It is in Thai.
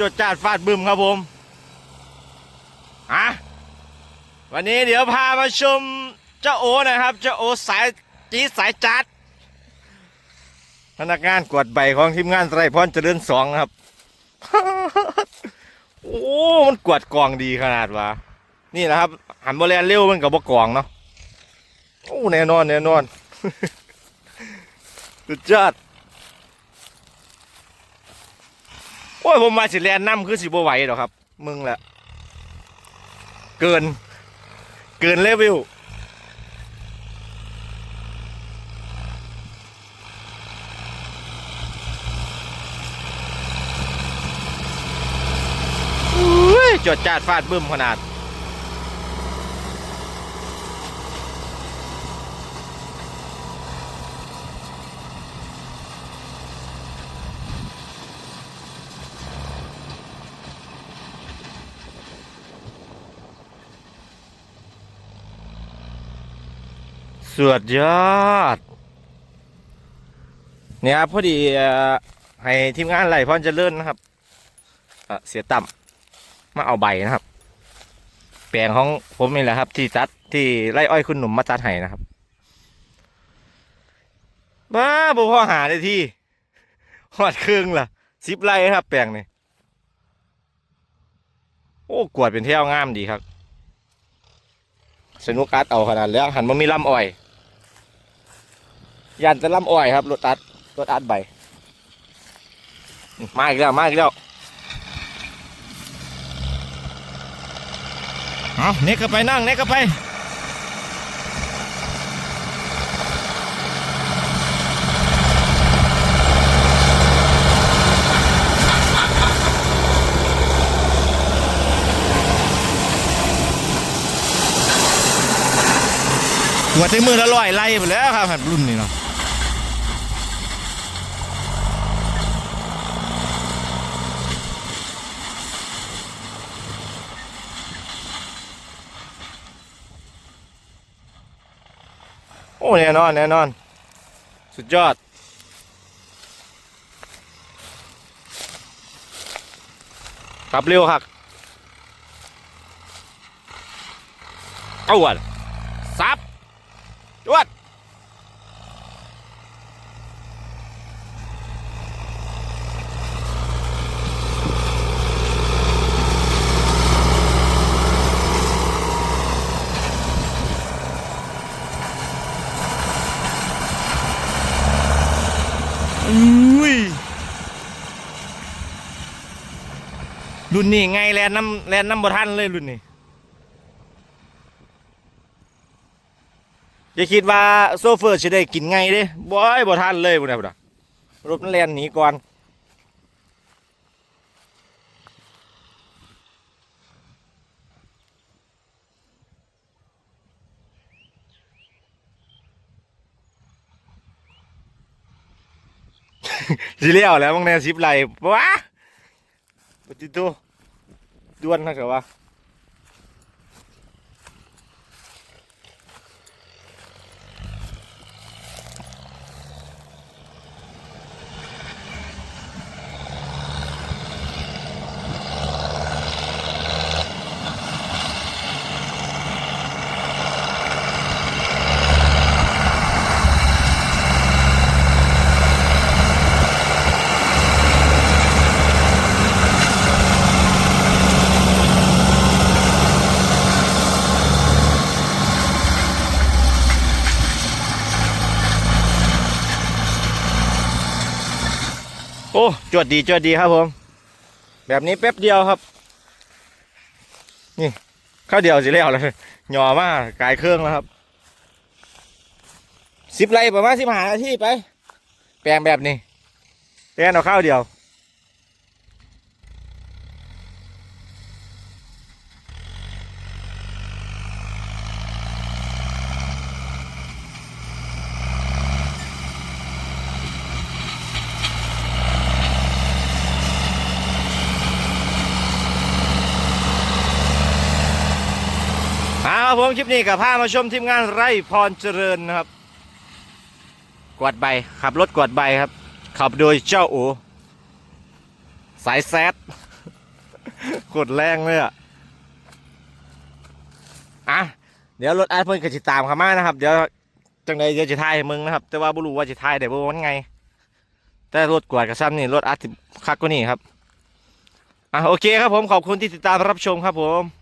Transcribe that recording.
จดจาดฟาดบึมครับผมอะวันนี้เดี๋ยวพามาชมเจ้าโอนะครับ เจ้าโอสายจีสายจัด พนักงานกวดใบของทีมงานไรพรเจริญสองครับ โอ้ มันกวดกองดีขนาดว่านี่นะครับ หันบอลแลนเร็วมันกับบกองเนาะ โอ้ แน่นอน แน่นอนสุดยอด โอ้ยผมมาสิแลนน้ำคือสิบไหวหรอกครับ มึงแหละเกิน เกินเลเวลอุ้ยจดจาดฟาดบึ้มขนาด สวดยอด เนี่ยพอดีให้ทีมงานไหลพรเจริญนนะครับเเสียต่ำมาเอาใบนะครับ แปลงของผมนี่แหละครับ ที่ตัดที่ไร่อ้อยคุณหนุ่มมาตัดให้นะครับบ้าบ่พ่อหาได้ที่หอดครึ่งล่ะสิบไร่ครับ แปลงนี่โอ้กวดเป็นเที่ยวงามดีครับ สนุกกัดเอาขนาดแล้วหันมามีลำอ้อย ยันจะลำอ้อยครับรถตัดรถอัดใบมาอีกแล้วมาอีกแล้วเอาเน็กก็ไปนั่งเน็กก็ไปหัวใจมือละร้อยไล่ไปแล้วครับรุ่นนี้เนาะ โอ้แน่นอนแน่นอน สุดยอด กลับเร็วครับเอาวัดซับจวด อุ้ยรุ่นนี้ไงแลนน้ำแลนน้ำบ่ทันเลยรุ่นนี้อย่าคิดว่าโซเฟอร์จะได้กินไงเด้บ่อยบ่ทันเลยบุญนะบุญนะรถมันแลนหนีก่อน สิเลี้ยวแล้วมึงแนวซิปไหลว้าปจิโตด้วนนะเถอะวะ อ้จวดดีจวดดีครับผมแบบนี้แป๊บเดียวครับ นี่ข้าวเดียวสิแล้วเลยหย่อมากกายเครื่องแล้วครับสิบไรประมาณสิบห้านาทีไป แปลงแบบนี้แปลงเอาข้าวเดียว ครับผมคลิปนี้กับพามาชมทีมงานไร่พรเจริญนะครับ กวาดใบขับรถกวาดใบครับ ขับโดยเจ้าโอสายแซดกดแรงเลยอะอะเดี๋ยวรถไอเพิ่นก็จะตามขามานะครับ เดี๋ยวจังใดเดี๋ยวจะถ่ายให้มึงนะครับ แต่ว่าบ่รู้ว่าจะถ่ายได้บ่วันไง แต่รถกวาดกับซ้ำนี่รถอาจจะคักกว่านี้ครับอะโอเคครับผมขอบคุณที่ติดตามรับชมครับผม